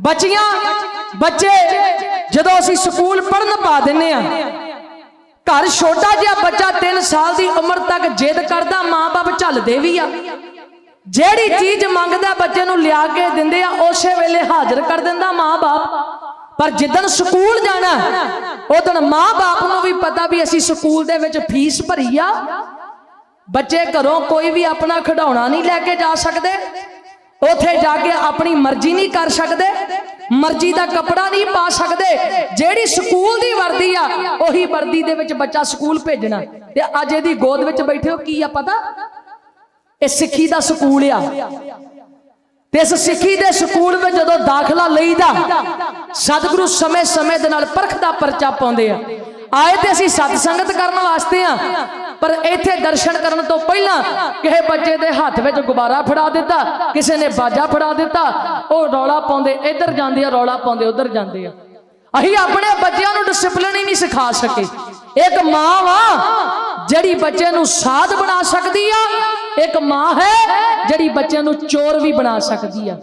ਬੱਚੀਆਂ, ਬੱਚੇ, ਜਦੋਂ ਅਸੀਂ ਸਕੂਲ ਪੜਨ ਪਾ ਦਿੰਨੇ ਆ ਘਰ ਛੋਟਾ ਜਿਹਾ ਬੱਚਾ 3 ਸਾਲ ਦੀ ਉਮਰ ਤੱਕ ਜਿੱਦ ਕਰਦਾ ਮਾਂ-ਬਾਪ ਝੱਲਦੇ ਵੀ ਆ। ਜਿਹੜੀ ਚੀਜ਼ ਮੰਗਦਾ ਬੱਚੇ ਨੂੰ ਲਿਆ ਕੇ ਦਿੰਦੇ ਆ, ਉਸੇ ਵੇਲੇ ਹਾਜ਼ਰ ਕਰ ਦਿੰਦਾ ਮਾਂ-ਬਾਪ। ਪਰ ਜਿੱਦਣ ਸਕੂਲ ਜਾਣਾ, ਉਦੋਂ ਮਾਂ-ਬਾਪ ਨੂੰ ਵੀ ਪਤਾ ਵੀ ਅਸੀਂ ਸਕੂਲ ਦੇ ਵਿੱਚ ਫੀਸ ਭਰੀ ਆ। ਬੱਚੇ ਘਰੋਂ ਕੋਈ ਵੀ ਆਪਣਾ ਖਿਡੌਣਾ ਨਹੀਂ ਲੈ ਕੇ ਜਾ ਸਕਦੇ। ਉੱਥੇ ਜਾ ਕੇ ਆਪਣੀ ਮਰਜ਼ੀ ਨਹੀਂ ਕਰ ਸਕਦੇ। ਮਰਜ਼ੀ ਦਾ ਕੱਪੜਾ ਨਹੀਂ ਪਾ ਸਕਦੇ। ਜਿਹੜੀ ਸਕੂਲ ਦੀ ਵਰਦੀ ਆ, ਉਹੀ ਵਰਦੀ ਦੇ ਵਿੱਚ ਬੱਚਾ ਸਕੂਲ ਭੇਜਣਾ। ਤੇ ਅੱਜ ਇਹਦੀ ਗੋਦ ਵਿੱਚ ਬੈਠੇ ਹੋ, ਕੀ ਆ ਪਤਾ? ਇਹ ਸਿੱਖੀ ਦਾ ਸਕੂਲ ਆ। ਤੇ ਇਸ ਸਿੱਖੀ ਦੇ ਸਕੂਲ ਵਿੱਚ ਜਦੋਂ ਦਾਖਲਾ ਲਈਦਾ, ਸਤਿਗੁਰੂ ਸਮੇਂ-ਸਮੇਂ ਦੇ ਨਾਲ ਪਰਖ ਦਾ ਪਰਚਾ ਪਾਉਂਦੇ ਆ। ਆਏ ਤੇ ਅਸੀਂ ਸਤ ਸੰਗਤ ਕਰਨ ਵਾਸਤੇ ਆ। ਪਰ ਇੱਥੇ ਦਰਸ਼ਨ ਕਰਨ ਤੋਂ ਪਹਿਲਾਂ ਕਿਸੇ ਬੱਚੇ ਦੇ ਹੱਥ ਵਿੱਚ ਗੁਬਾਰਾ ਫੜਾ ਦਿੱਤਾ, ਕਿਸੇ ਨੇ ਬਾਜਾ ਫੜਾ ਦਿੱਤਾ, ਉਹ ਰੌਲਾ ਪਾਉਂਦੇ, ਇੱਧਰ ਜਾਂਦੇ ਆ, ਰੌਲਾ ਪਾਉਂਦੇ, ਉੱਧਰ ਜਾਂਦੇ ਆ। ਅਸੀਂ ਆਪਣੇ ਬੱਚਿਆਂ ਨੂੰ ਡਿਸਪਲਿਨ ਹੀ ਨਹੀਂ ਸਿਖਾ ਸਕੇ। ਇੱਕ ਮਾਂ ਵਾ, ਜਿਹੜੀ ਬੱਚੇ ਨੂੰ ਸਾਧ ਬਣਾ ਸਕਦੀ ਆ, ਇੱਕ ਮਾਂ ਹੈ, ਜਿਹੜੀ ਬੱਚਿਆਂ ਨੂੰ ਚੋਰ ਵੀ ਬਣਾ ਸਕਦੀ ਆ।